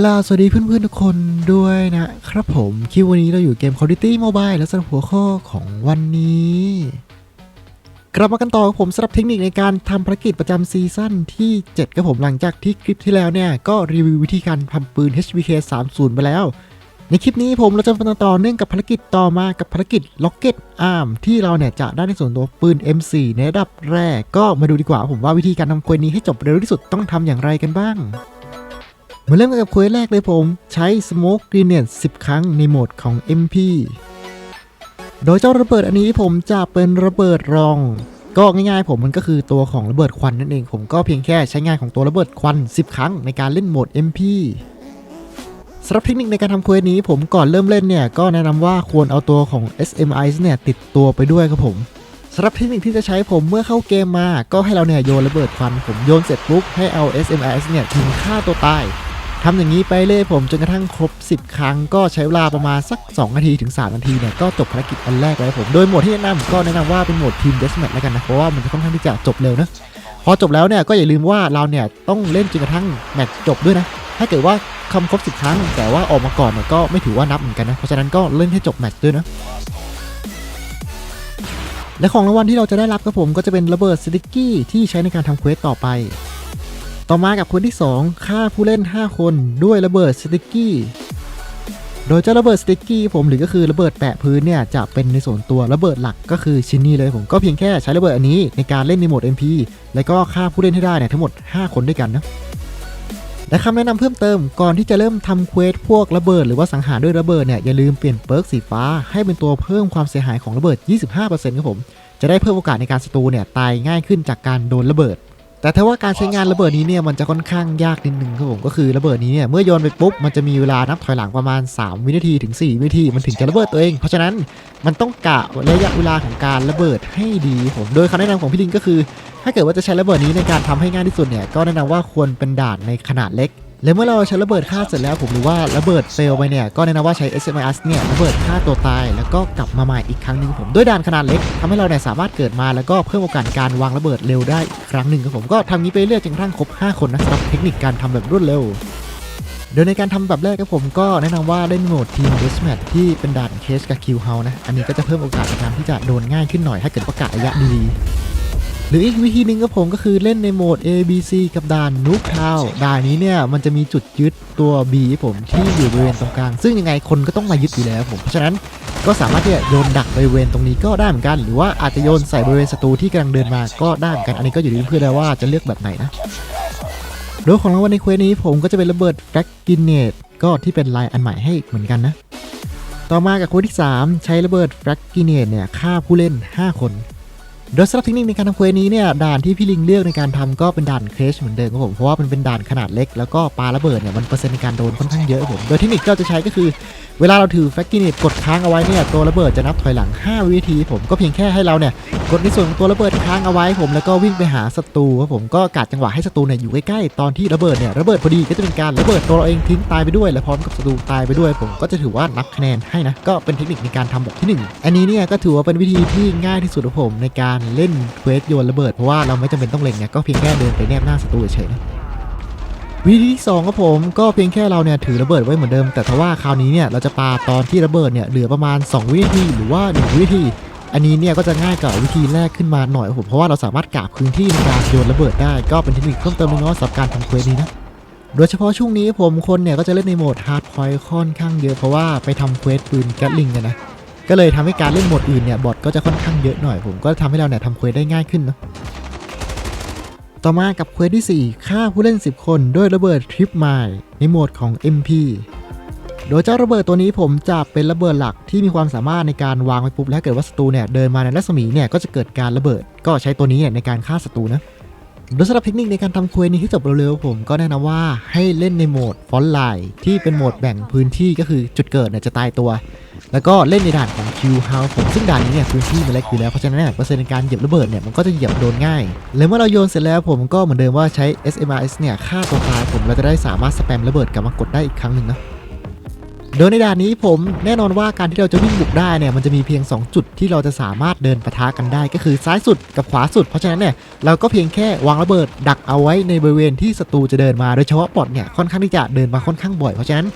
กล่าวสวัสดีเพื่อนๆทุกคนด้วยนะครับผมคลิปวันนี้เราอยู่เกม Call of Duty Mobile และสำหรับหัวข้อของวันนี้ กลับมากันต่อกับผมสำหรับเทคนิคในการทำภารกิจประจำซีซั่นที่7กับผมหลังจากที่คลิปที่แล้วเนี่ย ก็รีวิววิธีการทำปืน HVK 30 ไปแล้ว ในคลิปนี้ผมเราจะมาต่อเนื่องกับภารกิจต่อมากับภารกิจ Rocket Arm ที่เราเนี่ยจะได้ในส่วนตัวปืน M4 ในระดับแรกก็มาดูดีกว่าผมว่าวิธีการทำควสนี้ให้จบเร็วที่สุดต้องทำอย่างไรกันบ้าง มาเริ่มกันกับเควสแรกเลยผม ใช้ Smoke Grenade 10 ครั้งในโหมดของ MP โดยเจ้าระเบิดอันนี้ผมจะเป็นระเบิดรอง ก็ง่ายๆผมมันก็คือตัวของระเบิดควันนั่นเอง ผมก็เพียงแค่ใช้งานของตัวระเบิดควัน 10 ครั้งในการเล่นโหมด MP สำหรับเทคนิคในการทำเควสนี้ผมก่อนเริ่มเล่นเนี่ย ก็แนะนำว่าควรเอาตัวของ SMI เนี่ยติดตัวไปด้วยครับผมสำหรับเทคนิคที่จะใช้ผมเมื่อเข้าเกมมา ก็ให้เราเนี่ยโยนระเบิดควันผมโยนเสร็จปุ๊บให้เอา SMI เนี่ยทิ้งฆ่าตัวตาย ทำอย่างนี้ไปเรื่อยผมจนกระทั่งครบ 10 ครั้งก็ใช้เวลาประมาณสัก 2 นาทีถึง 3 นาทีเนี่ยก็จบภารกิจอันแรกแล้วผมโดยโหมดที่แนะนำก็แนะนำว่าเป็นโหมดทีมเดสแมทแล้วกันนะเพราะว่ามันจะค่อนข้างที่จะจบเร็วนะพอจบแล้วเนี่ยก็อย่าลืมว่าเราเนี่ยต้องเล่นจนกระทั่งแมตช์จบด้วยนะถ้าเกิดว่าคำครบ 10 ครั้ง แต่ว่าออกมาก่อนเนี่ยก็ไม่ถือว่านับเหมือนกันนะเพราะฉะนั้นก็เล่นให้จบแมตช์ด้วยนะและของรางวัลที่เราจะได้รับครับผมก็จะเป็นระเบิดสติกกี้ที่ใช้ในการทำเควสต่อไป ต่อมากับคนที่ 2 ฆ่าผู้เล่น 5 คนด้วยระเบิดสติกกี้ โดยเจ้าระเบิดสติกกี้ผมหรือก็คือระเบิดแปะพื้นเนี่ยจะเป็นในส่วนตัวระเบิดหลักก็คือชิ้นนี้เลยผมก็เพียงแค่ใช้ระเบิดอันนี้ในการเล่นในโหมด MP แล้วก็ฆ่าผู้เล่นให้ได้เนี่ยทั้งหมด 5 คนด้วยกันนะและคำแนะนำเพิ่มเติมก่อนที่จะเริ่มทำเควสพวกระเบิดหรือว่าสังหารด้วยระเบิดเนี่ยอย่าลืมเปลี่ยนเปิร์กสีฟ้าให้เป็นตัวเพิ่มความเสียหายของระเบิด 25%ครับผม จะได้เพิ่มโอกาสในการศัตรูเนี่ยตายง่ายขึ้นจากการโดนระเบิด แต่ถ้าว่าการใช้งานระเบิดนี้เนี่ยมันจะค่อนข้างยากนิดนึงครับผมก็คือระเบิดนี้เนี่ยเมื่อโยนไปปุ๊บมันจะมีเวลานับถอยหลังประมาณ 3 วินาทีถึง 4 วินาทีมันถึงจะระเบิดตัวเอง เพราะฉะนั้นมันต้องกะระยะเวลาของการระเบิดให้ดีผมโดยคำแนะนำของพี่ลิงก็คือ ถ้าเกิดว่าจะใช้ระเบิดนี้ในการทำให้ง่ายที่สุดเนี่ยก็แนะนำว่าควรเป็นด่านในขนาดเล็ก และเมื่อเราใช้ระเบิดฆ่าเสร็จแล้วผมหรือว่าระเบิดเฟลไปเนี่ยก็แนะนำว่าใช้ SMS เนี่ยระเบิดฆ่าตัวตาย แล้วก็กลับมาใหม่อีกครั้งหนึ่งผมด้วยด่านขนาดเล็กทำให้เราเนี่ยสามารถเกิดมาแล้วก็เพิ่มโอกาสการวางระเบิดเร็วได้ครั้งหนึ่งครับผมก็ทำนี้ไปเรื่อยจนกระทั่งครบ 5 คนนะสำหรับเทคนิคการทำแบบรวดเร็วโดยในการทำแบบแรกครับผมก็แนะนำว่าเล่นโหมดทีมเดสแมทที่เป็นด่านเคสกับคิวเฮานะ อันนี้ก็จะเพิ่มโอกาสในการที่จะโดนง่ายขึ้นหน่อยถ้าเกิดประกาศระยะดี หรืออีกวิธีหนึ่งก็ผมก็คือเล่นในโหมด A B C กับด่านนู k ทาวด่านนี้เนี่ยมันจะมีจุดยึดตัว B ผมที่อยู่บริเวณตรงกลาง ซึ่งยังไงคนก็ต้องมายึดอยู่แล้วผม เพราะฉะนั้นก็สามารถที่จะโยนดักบริเวณตรงนี้ก็ได้เหมือนกัน หรือว่าอาจจะโยนใส่บริเวณศัตรูที่กำลังเดินมาก็ได้เหมือนกัน อันนี้ก็อยู่ที่เพื่อนแล้วว่าจะเลือกแบบไหนนะโดยของรางวัลในเควสนี้ผมก็จะเป็นระเบิดแฟลกกินเนตก็ที่เป็นลายอันใหม่ให้เหมือนกันนะ ต่อมากับเควสที่ 3 ใช้ระเบิดแฟลกกินเนตเนี่ยฆ่าผู้เล่น 5 คน โดยสำหรับเทคนิคในการทำเควสนี้เนี่ยด่านที่พี่ลิงเลือกในการทำก็เป็นด่านเครชเหมือนเดิมครับผมเพราะว่ามันเป็นด่านขนาดเล็กแล้วก็ปาระเบิดเนี่ยมันเปอร์เซ็นต์ในการโดนค่อนข้างเยอะครับผมโดยเทคนิคที่เราจะใช้ก็คือ เวลาเราถือแฟกกินิตกดค้างเอาไว้เนี่ยตัวระเบิดจะนับถอยหลัง 5 วินาทีผมก็เพียงแค่ให้เราเนี่ยกดในส่วนของตัวระเบิดค้างเอาไว้ผมแล้วก็วิ่งไปหาศัตรูครับผมก็กาดจังหวะให้ศัตรูเนี่ยอยู่ใกล้ๆตอนที่ระเบิดเนี่ยระเบิดพอดีก็จะเป็นการระเบิดตัวเราเองทิ้งตายไปด้วย และพร้อมกับศัตรูตายไปด้วย ผมก็จะถือว่านับคะแนนให้นะก็เป็นเทคนิคในการทำแบบที่หนึ่งอันนี้เนี่ยก็ถือว่าเป็นวิธีที่ง่ายที่สุดของผมในการเล่นเควสโยนระเบิดเพราะว่าเราไม่จำเป็นต้องเล็งเนี่ยก็เพียงแค่เดินไปแนบหน้าศัตรูเฉยๆนะ วิธีที่2ครับผมก็เพียงแค่เราเนี่ยถือระเบิดไว้เหมือนเดิม แต่ทว่าคราวนี้เนี่ยเราจะปาตอนที่ระเบิดเนี่ยเหลือประมาณ 2 วินาทีหรือว่า 1 วินาที อันนี้เนี่ยก็จะง่ายกว่าวิธีแรกขึ้นมาหน่อยครับผมเพราะว่าเราสามารถกาบพื้นที่ในการโยนระเบิดได้ ก็เป็นเทคนิคเพิ่มเติมเล็กน้อยสำหรับการทำเควสนี้นะโดยเฉพาะช่วงนี้ผมคนเนี่ยก็จะเล่นในโหมดฮาร์ดพอยต์ค่อนข้างเยอะเพราะว่าไปทำเควสปืนแกตลิงกันนะก็เลยทำให้การเล่นโหมดอื่นเนี่ยบอทก็จะค่อนข้างเยอะหน่อยผมก็ทำให้เราเนี่ยทำเควสได้ง่ายขึ้นเนอะ ต่อมากับเควสที่ 4 ฆ่าผู้เล่น 10 คนด้วยระเบิดทริปไมล์ในโหมดของ MP โดยเจ้าระเบิดตัวนี้ผมจะเป็นระเบิดหลักที่มีความสามารถในการวางไว้ปุ๊บแล้วเกิดว่าศัตรูเนี่ยเดินมาในรัศมีเนี่ยก็จะเกิดการระเบิด ก็ใช้ตัวนี้เนี่ยในการฆ่าศัตรูนะโดยสำหรับเทคนิคในการทำเควสนี้ที่จบเร็วๆผมก็แนะนำว่าให้เล่นในโหมดฟอนไลน์ที่เป็นโหมดแบ่งพื้นที่ก็คือจุดเกิดเนี่ยจะตายตัว แล้วก็เล่นในด่านของ Q House ผมซึ่งด่านนี้เนี่ยพื้นที่มันเล็กอยู่แล้วเพราะฉะนั้นเนี่ยเปอร์เซ็นต์ในการเหยียบระเบิดเนี่ยมันก็จะเหยียบโดนง่าย แล้วเมื่อเราโยนเสร็จแล้วผมก็เหมือนเดิมว่าใช้ SMRS เนี่ยฆ่าตัวตายผมเราจะได้สามารถสแปมระเบิดกลับมากดได้อีกครั้งหนึ่งนะโดยในด่านนี้ผมแน่นอนว่าการที่เราจะวิ่งบุกได้เนี่ยมันจะมีเพียง 2 จุดที่เราจะสามารถเดินปะทะกันได้ ก็คือซ้ายสุดกับขวาสุด เพราะฉะนั้นเนี่ยเราก็เพียงแค่วางระเบิดดักเอาไว้ในบริเวณที่ศัตรูจะเดินมาโดยเฉพาะบอทเนี่ยค่อนข้างที่จะเดินมาค่อนข้างบ่อย เพราะฉะนั้น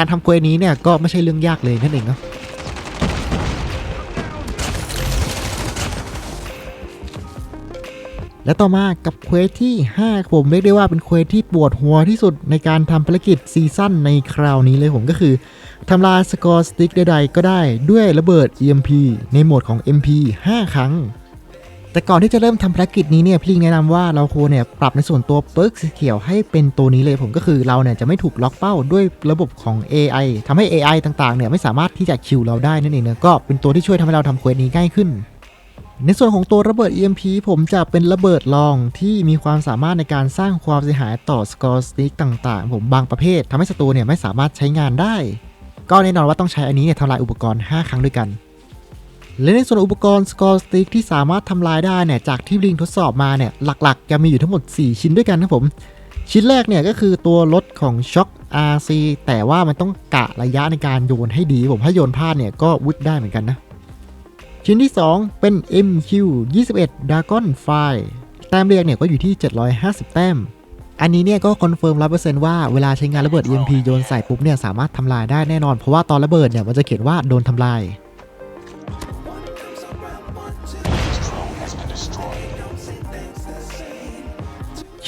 การทำเควสนี้เนี่ยก็ไม่ใช่เรื่องยากเลยนั่นเองเนาะและต่อมากับเควสที่ 5 ผมเรียกได้ว่าเป็นเควสที่ปวดหัวที่สุดในการทำภารกิจซีซั่นในคราวนี้เลยผมก็คือทำลายสกอร์สติ๊กใดๆก็ได้ด้วยระเบิด EMP ในโหมดของ MP 5 ครั้ง แต่ก่อนที่จะเริ่มทำภารกิจนี้เนี่ยพี่ลิงแนะนำว่าเราควรเนี่ยปรับในส่วนตัวเปิร์กสีเขียวให้เป็นตัวนี้เลยผมก็คือเราเนี่ยจะไม่ถูกล็อกเป้าด้วยระบบของ AI ทำให้ AI ต่างๆเนี่ยไม่สามารถที่จะคิวเราได้นั่นเองนะก็เป็นตัวที่ช่วยทำให้เราทำเควสนี้ง่ายขึ้น ในส่วนของตัวระเบิด EMP ผมจะเป็นระเบิดลองที่มีความสามารถในการสร้างความเสียหายต่อสกอร์สติกต่างๆ ผมบางประเภททำให้ศัตรูเนี่ยไม่สามารถใช้งานได้ ก็แน่นอนว่าต้องใช้อันนี้เนี่ยทำลายอุปกรณ์ 5 ครั้งด้วยกัน และในส่วนอุปกรณ์สกอร์สติ๊กที่สามารถทำลายได้เนี่ยจากที่ลิงทดสอบมาเนี่ยหลักๆจะมีอยู่ทั้งหมด 4 ชิ้นด้วยกันนะผม ชิ้นแรกเนี่ยก็คือตัวรถของ Shock RC แต่ว่ามันต้องกะระยะในการโยนให้ดีผมถ้าโยนพลาดเนี่ยก็วุดได้เหมือนกันนะ ชิ้นที่ 2 เป็น MQ 21 Dragon File แต้มเรียกเนี่ยก็อยู่ที่ 750 แต้ม อันนี้เนี่ยก็คอนเฟิร์ม100%ว่าเวลาใช้งานระเบิด EMP โยนใส่ปุ๊บเนี่ยสามารถทำลายได้แน่นอน เพราะว่าตอนระเบิดเนี่ยมันจะเขียนว่าโดนทำลาย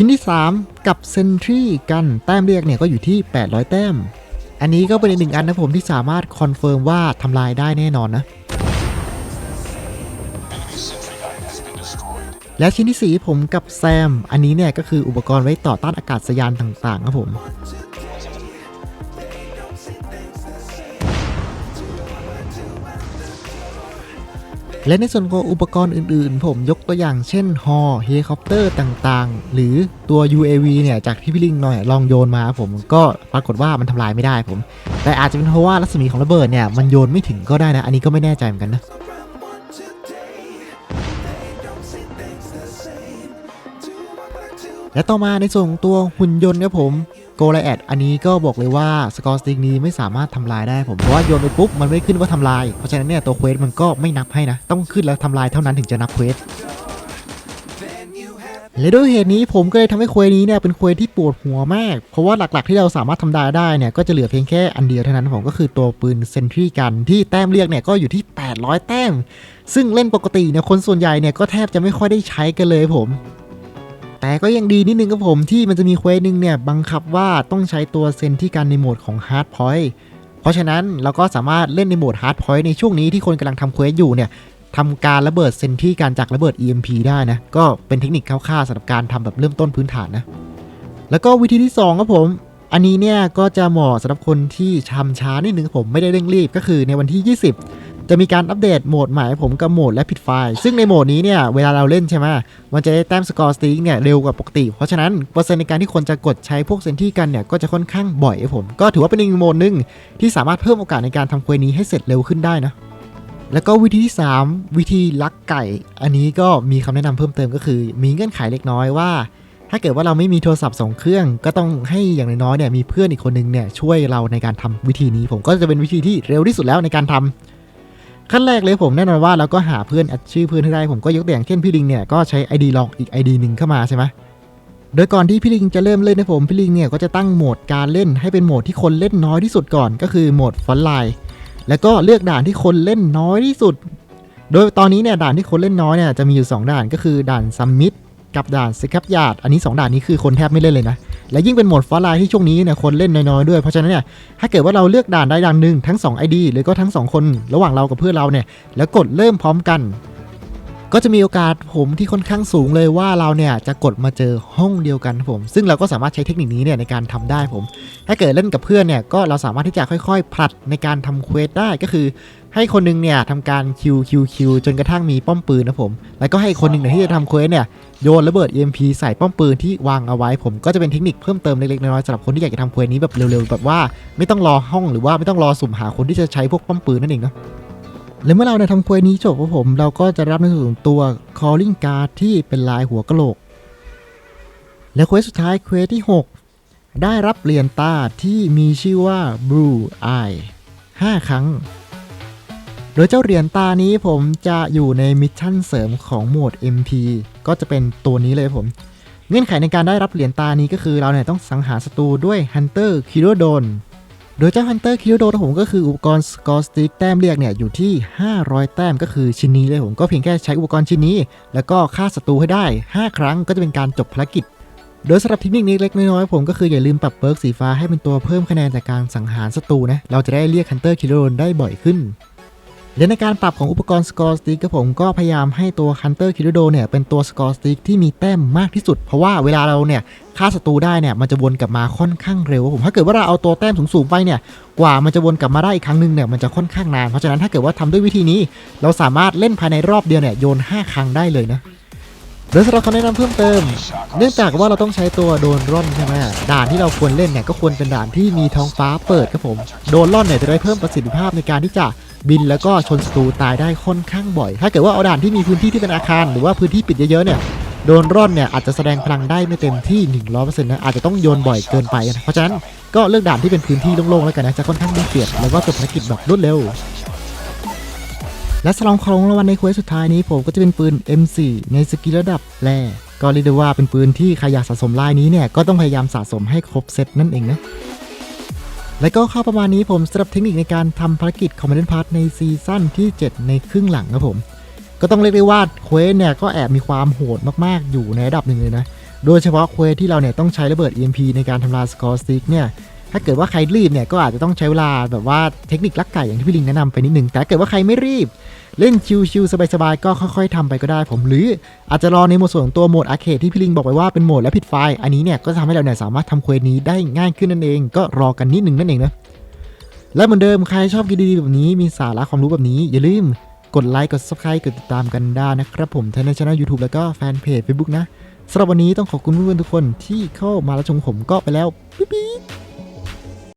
ชิ้นที่ 3 กับเซนทรีกันแต้มเรียกเนี่ยก็อยู่ที่ 800 แต้ม อันนี้ก็เป็นอีกหนึ่งอันนะผมที่สามารถคอนเฟิร์มว่าทำลายได้แน่นอนนะ และชิ้นที่ 4 ผมกับแซม อันนี้เนี่ยก็คืออุปกรณ์ไว้ต่อต้านอากาศยานต่างๆครับผม และในส่วนของอุปกรณ์อื่นๆ ผมยกตัวอย่างเช่นฮอเฮลิคอปเตอร์ต่างๆ หรือตัว UAV เนี่ย จากที่พี่ลิงหน่อยลองโยนมาผมก็ปรากฏว่ามันทำลายไม่ได้ผม แต่อาจจะเป็นเพราะว่ารัศมีของระเบิดเนี่ย มันโยนไม่ถึงก็ได้นะ อันนี้ก็ไม่แน่ใจเหมือนกันนะและต่อมาในส่วนของตัวหุ่นยนต์ครับผม โกลแอดอันนี้ก็บอกเลยว่าสกอร์สติกนี้ไม่สามารถทำลายได้ผมเพราะว่าโยนไปปุ๊บมันไม่ขึ้นว่าทำลาย เพราะฉะนั้นเนี่ยตัวเควสมันก็ไม่นับให้นะ ต้องขึ้นแล้วทำลายเท่านั้นถึงจะนับเควสและด้วยเหตุนี้ผมก็เลยทำให้เควสนี้เนี่ยเป็นเควสที่ปวดหัวมาก เพราะว่าหลักๆที่เราสามารถทำได้ได้เนี่ยก็จะเหลือเพียงแค่อันเดียวเท่านั้นผมก็คือตัวปืนเซนทรีกันที่แต้มเรียกเนี่ยก็อยู่ที่ 800 แต้ม ซึ่งเล่นปกติเนี่ยคนส่วนใหญ่เนี่ยก็แทบจะไม่ค่อยได้ใช้กันเลยผม แต่ก็ยังดีนิดนึงครับผมที่มันจะมีเควสหนึ่งเนี่ยบังคับว่าต้องใช้ตัวเซนที่กันในโหมดของ Hard Point เพราะฉะนั้นเราก็สามารถเล่นในโหมด Hard Point ในช่วงนี้ที่คนกำลังทำเควสอยู่เนี่ยทำการระเบิดเซนที่การจากระเบิด EMP ได้นะ ก็เป็นเทคนิคคร่าวๆสำหรับการทำแบบเริ่มต้นพื้นฐานนะ แล้วก็วิธีที่2ครับผม อันนี้เนี่ยก็จะเหมาะสำหรับคนที่ทำช้านิดนึงผมไม่ได้เร่งรีบก็คือในวันที่ 20 จะมีการอัปเดตโหมดใหม่ให้ผมกับโหมดและผิดไฟล์ ซึ่งในโหมดนี้เนี่ยเวลาเราเล่นใช่ไหมมันจะได้แต้มสกอร์สติ๊กเนี่ยเร็วกว่าปกติ เพราะฉะนั้นเปอร์เซ็นต์ในการที่คนจะกดใช้พวกเซนที่กันเนี่ยก็จะค่อนข้างบ่อยครับผม ก็ถือว่าเป็นอีกโหมดหนึ่งที่สามารถเพิ่มโอกาสในการทำเควสนี้ให้เสร็จเร็วขึ้นได้นะแล้วก็วิธีที่ 3 วิธีลักไก่ อันนี้ก็มีคำแนะนำเพิ่มเติมก็คือ มีเงื่อนไขเล็กน้อยว่า ถ้าเกิดว่าเราไม่มีโทรศัพท์สองเครื่อง ก็ต้องให้อย่างน้อยๆเนี่ยมีเพื่อนอีกคนนึงเนี่ยช่วยเราในการทำวิธีนี้ ผมก็จะเป็นวิธีที่เร็วที่สุดแล้วในการทำ ขั้นแรกเลยผมแน่นอนว่าเราก็หาเพื่อนชื่อเพื่อนให้ได้ผมก็ยกตัวอย่างเช่นพี่ลิงเนี่ยก็ใช้ ID ลองอีก ID หนึ่งเข้ามาใช่ไหมโดยก่อนที่พี่ลิงจะเริ่มเล่นนะผมพี่ลิงเนี่ยก็จะตั้งโหมดการเล่นให้เป็นโหมดที่คนเล่นน้อยที่สุดก่อน ก็คือโหมดฟอนไลน์แล้วก็เลือกด่านที่คนเล่นน้อยที่สุด โดยตอนนี้เนี่ยด่านที่คนเล่นน้อยเนี่ยจะมีอยู่ 2 ด่านก็คือด่านซัมมิตกับด่านสครับยาดอันนี้ 2 ด่านนี้คือคนแทบไม่เล่นเลยนะ และยิ่งเป็นโหมดฟอร์ไลน์ที่ช่วงนี้เนี่ยคนเล่นน้อยๆด้วย เพราะฉะนั้นเนี่ยถ้าเกิดว่าเราเลือกด่านใดด่านหนึ่งทั้ง 2 ID หรือก็ทั้ง 2 คนระหว่างเรากับเพื่อนเราเนี่ยแล้วกดเริ่มพร้อมกัน ก็จะมีโอกาสผมที่ค่อนข้างสูงเลยว่าเราเนี่ยจะกดมาเจอห้องเดียวกันผม ซึ่งเราก็สามารถใช้เทคนิคนี้เนี่ยในการทำได้ผม ถ้าเกิดเล่นกับเพื่อนเนี่ยก็เราสามารถที่จะค่อยๆผลัดในการทำเควสได้ก็คือ ให้คนหนึงเนี่ยทำการคิวคิวคิวจนกระทั่งมีป้อมปืนนะผม แล้วก็ให้คนหนึ่งเนี่ยที่จะทำเควสเนี่ยโยนระเบิด EMP ใส่ป้อมปืนที่วางเอาไว้ ผมก็จะเป็นเทคนิคเพิ่มเติมเล็กๆน้อยๆสำหรับคนที่อยากจะทำเควสนี้แบบเร็วๆแบบว่าไม่ต้องรอห้องหรือว่าไม่ต้องรอสุ่มหาคนที่จะใช้พวกป้อมปืนนั่นเองเนาะและเมื่อเราเนี่ยทำเควสนี้จบครับผมเราก็จะรับในส่วนตัว calling card ที่เป็นลายหัวกะโหลก และเควสสุดท้ายเควสที่ 6 ได้รับเหรียญตาที่มีชื่อว่า Blue Eye 5 ครั้ง โดยเจ้าเหรียญตานี้ผมจะอยู่ในมิชชั่นเสริมของโหมด MP ก็จะเป็นตัวนี้เลยผม เงื่อนไขในการได้รับเหรียญตานี้ก็คือเราเนี่ยต้องสังหารศัตรูด้วย Hunter k i l o d o n โดยเจ้า Hunter k i l o d o n ผมก็คืออุปกรณ์ Score Stick แต้มเรียกเนี่ยอยู่ที่ 500 แต้มก็คือชิ้นนี้เลยผมก็เพียงแค่ใช้อุปกรณ์ชิ้นนี้ แล้วก็ฆ่าศัตรูให้ได้ 5 ครั้งก็จะเป็นการจบภารกิจโดยสำหรับเทคนิคนี้เล็กน้อยผมก็คืออย่าลืมปรับเปิร์กสีฟ้าให้เป็นตัวเพิ่มคะแนนจากการสังหารศัตรูนะ เราจะได้เรียก Hunter k i l o d o n ได้บ่อยขึ้น และในการปรับของอุปกรณ์ Score Stick ก็ผมก็พยายามให้ตัว Hunter k i l o d o เนี่ยเป็นตัว Score Stick ที่มีแต้มมากที่สุด เพราะว่าเวลาเราเนี่ยฆ่าศัตรูได้เนี่ยมันจะวนกลับมาค่อนข้างเร็วผมถ้าเกิดว่าเราเอาตัวแต้มสูงๆไปเนี่ยกว่ามันจะวนกลับมาได้อีกครั้งหนึ่งเนี่ยมันจะค่อนข้างนาน เพราะฉะนั้นถ้าเกิดว่าทำด้วยวิธีนี้ เราสามารถเล่นภายในรอบเดียวเนี่ยโยน 5 ครั้งได้เลยนะโดยสำหรับคำแนะนำเพิ่มเติม เนื่องจากว่าเราต้องใช้ตัวโดนร่อนใช่ไหมด่านที่เราควรเล่นเนี่ยก็ควรเป็นด่านที่มีท้องฟ้าเปิดครับผม โดนร่อนเนี่ยจะได้เพิ่มประสิทธิภาพในการที่จะ บินแล้วก็ชนศัตรูตายได้ค่อนข้างบ่อย ถ้าเกิดว่าเอาด่านที่มีพื้นที่ที่เป็นอาคารหรือว่าพื้นที่ปิดเยอะๆเนี่ยโดนร่อนเนี่ยอาจจะแสดงพลังได้ไม่เต็มที่ 100%นะอาจจะต้องโยนบ่อยเกินไปนะเพราะฉะนั้นก็เลือกด่านที่เป็นพื้นที่โล่งๆแล้วกันนะจะค่อนข้างได้เปรียบแล้วก็จบภารกิจแบบรวดเร็ว และสลองของรางวัลในควสสุดท้ายนี้ผมก็จะเป็นปืน M4 ในสกิลระดับแรกก็เรียกได้ว่าเป็นปืนที่ใครอยากสะสมลายนี้เนี่ยก็ต้องพยายามสะสมให้ครบเซตนั่นเองนะ และก็ข้าประมาณนี้ผมสำหรับเทคนิคในการทำภารกิจคอมเมนด์พาร์ทในซีซั่นที่ 7 ในครึ่งหลังครับผม ก็ต้องเรียกได้ว่าเควสเนี่ยก็แอบมีความโหดมากๆ อยู่ในระดับหนึ่งเลยนะ โดยเฉพาะเควสที่เราเนี่ยต้องใช้ระเบิด EMP ในการทำลายสกอร์สติกเนี่ย ถ้าเกิดว่าใครรีบเนี่ยก็อาจจะต้องใช้เวลาแบบว่าเทคนิคลักไก่อย่างที่พี่ลิงแนะนำไปนิดนึงแต่ถ้าเกิดว่าใครไม่รีบ เล่นชิวๆสบายๆก็ค่อย ๆทำไปก็ได้ผมหรืออาจจะรอในโหมดส่วนของตัวโหมดอาร์เคดที่พี่ลิงบอกไปว่าเป็นโหมดและผิดไฟล์อันนี้เนี่ยก็จะทำให้เราเนี่ยสามารถทำเควสนี้ได้ง่ายขึ้นนั่นเอง ก็รอกันนิดนึงนั่นเองนะและเหมือนเดิมใครชอบกินดีๆแบบนี้มีสาระความรู้แบบนี้อย่าลืมกดไลค์กด subscribe กดติดตามกันได้นะครับผมทั้งในช่อง YouTube แล้วก็แฟนเพจ Facebook นะสำหรับวันนี้ต้องขอบคุณเพื่อนๆทุกคนที่เข้ามารับชมผมก็ไปแล้วบ๊บ